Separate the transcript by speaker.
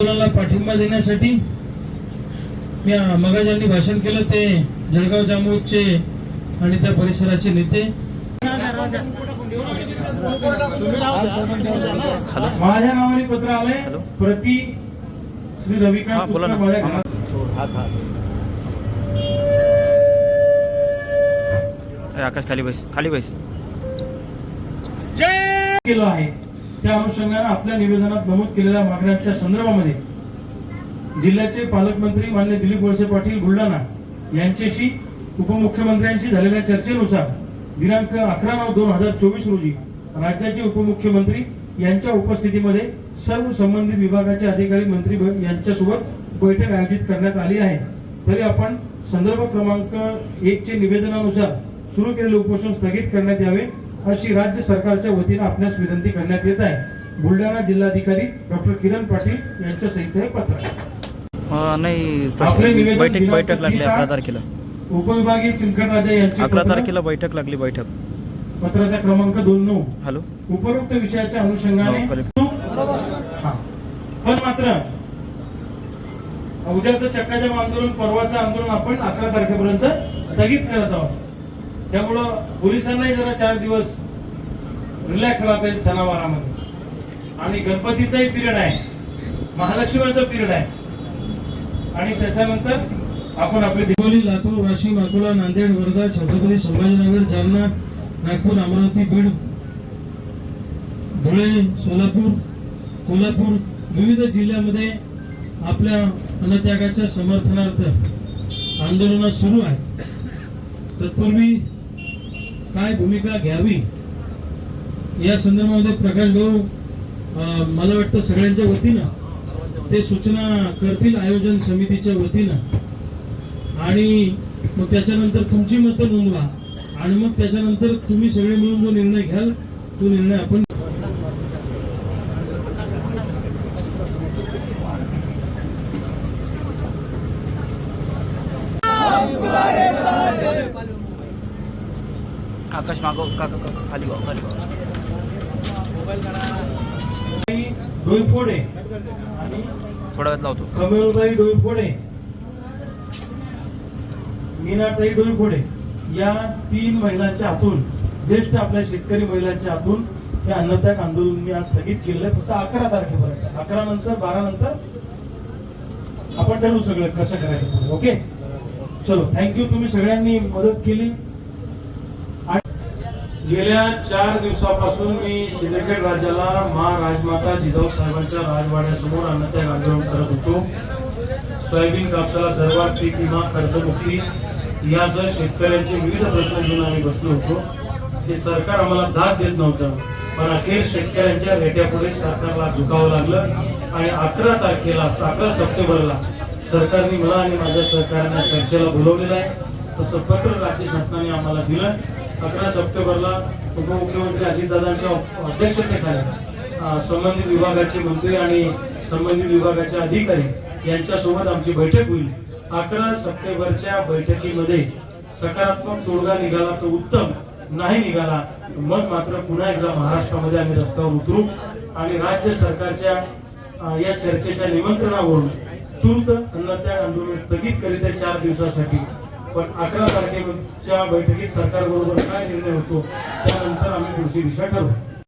Speaker 1: आंदोलनाला पाठिंबा देण्यासाठी मी मगा ज्यांनी भाषण केलं ते जळगाव जामोदचे आणि त्या परिसराचे नेते. माझ्या नावाने पत्र आलंय. प्रति श्री रविकांत
Speaker 2: आकाश खाली बैस खाली बैस.
Speaker 1: केलं आहे. त्या अनुषंगाने आपल्या निवेदनात नमूद केलेल्या मागण्यांच्या संदर्भामध्ये जिल्ह्याचे पालकमंत्री मान्य दिलीप वळसे पाटील बुलढाणा यांच्याशी उपमुख्यमंत्र्यांशी झालेल्या चर्चेनुसार दिनांक अकरा नऊ दोन हजार चोवीस रोजी राज्याचे उपमुख्यमंत्री यांच्या उपस्थितीमध्ये सर्व संबंधित विभागाचे अधिकारी मंत्री यांच्यासोबत बैठक आयोजित करण्यात आली आहे. तरी आपण संदर्भ क्रमांक एक चे निवेदनानुसार सुरू केलेले उपोषण स्थगित करण्यात यावे अशी राज्य सरकारच्या वतीने आपणास विनंती करण्यात येत आहे. बुलढाणा जिल्हाधिकारी डॉक्टर किरण पाटील यांच्या सहीचं हे पत्र
Speaker 2: नाही बैठक बैठक लागली
Speaker 1: 30
Speaker 2: अकरा तारखेला.
Speaker 1: उपविभागीय सिंदखेड राजा यांची
Speaker 2: अकरा तारखेला बैठक लागली बैठक.
Speaker 1: पत्राचा क्रमांक दोन नऊ.
Speaker 2: हॅलो.
Speaker 1: उपरोक्त विषयाच्या अनुषंगाने
Speaker 2: हो.
Speaker 1: हा. पण मात्र उद्याचं चक्काजाम आंदोलन परवाचं आंदोलन आपण अकरा तारखेपर्यंत स्थगित करत आहोत. त्यामुळं पोलिसांनाही जरा चार दिवस रिलॅक्स राहता येईल सणावारामध्ये. आणि गणपतीचाही पिरियड आहे. महालक्ष्मीचा पिरियड आहे. आणि त्याच्यानंतर आपण आपले दिवाळी लातूर वाशिम अकोला नांदेड वर्धा छत्रपती संभाजीनगर जालना नागपूर अमरावती बीड धुळे सोलापूर कोल्हापूर विविध जिल्ह्यामध्ये आपल्या अन्नत्यागाच्या समर्थनार्थ आंदोलन सुरू आहे तत्पूर्वी काय भूमिका घ्यावी? या संदर्भामध्ये प्रकाश भाऊ मला वाटतं सगळ्यांच्या वतीनं ते सूचना करतील आयोजन समितीच्या वतीनं. आणि मग त्याच्यानंतर तुमची मतं नोंदवा. आणि मग त्याच्यानंतर तुम्ही सगळे मिळून जो निर्णय घ्याल तो निर्णय आपण
Speaker 2: आकाश मागो का- खाली गाव खाली
Speaker 1: डोईफोडे. आणि
Speaker 2: थोड्या वेळात लावतो.
Speaker 1: कमलबाई डोईफोडे. मीनाताई डोईफोडे. या तीन महिलांच्या हातून ज्येष्ठ आपल्या शेतकरी महिलांच्या हातून हे अन्नत्याग आंदोलन मी आज स्थगित केलेलं आहे. फक्त अकरा तारखेपर्यंत. अकरा नंतर बारा नंतर आपण ठरवू सगळं कसं करायचं. ओके? चलो थँक्यू तुम्ही सगळ्यांनी मदत केली. गेल्या चार दिवसापासून मी सिंदखेड राज्याला मा राजमाता जिजाऊ साहेबांच्या राजवाड्यासमोर अन्नत्याग आंदोलन करत होतो. सोयाबीन कापसाला दरवाढ पीक विमा कर्जमुक्ती यासह शेतकऱ्यांचे विविध प्रश्न घेऊन आम्ही बसलो होतो. हे सरकार आम्हाला दाद देत नव्हतं पण अखेर शेतकऱ्यांच्या रेट्यापुढे सरकारला झुकावं लागलं आणि अकरा तारखेला अकरा सप्टेंबरला सरकारने मला आणि माझ्या सहकाऱ्यांना चर्चेला बोलवलेलं आहे. तसं पत्र राज्य शासनाने आम्हाला दिलं. अकरा सप्टेंबरला उपमुख्यमंत्री अजितदादांच्या अध्यक्षतेखाली संबंधित विभागाचे मंत्री आणि संबंधित विभागाचे अधिकारी यांच्यासोबत आमची बैठक होईल. अकरा सप्टेंबरच्या बैठकीमध्ये सकारात्मक तोडगा निघाला तर उत्तम नाही निघाला मग मात्र पुन्हा एकदा महाराष्ट्रामध्ये आम्ही रस्त्यावर उतरू आणि राज्य सरकारच्या या चर्चेच्या निमंत्रणावरून तूर्त अन्नत्याग आंदोलन स्थगित करीत चार दिवसासाठी. पण अकरा तारखेच्या बैठकीत सरकार बरोबर काय निर्णय होतो त्यानंतर आम्ही पुढची दिशा ठरवू.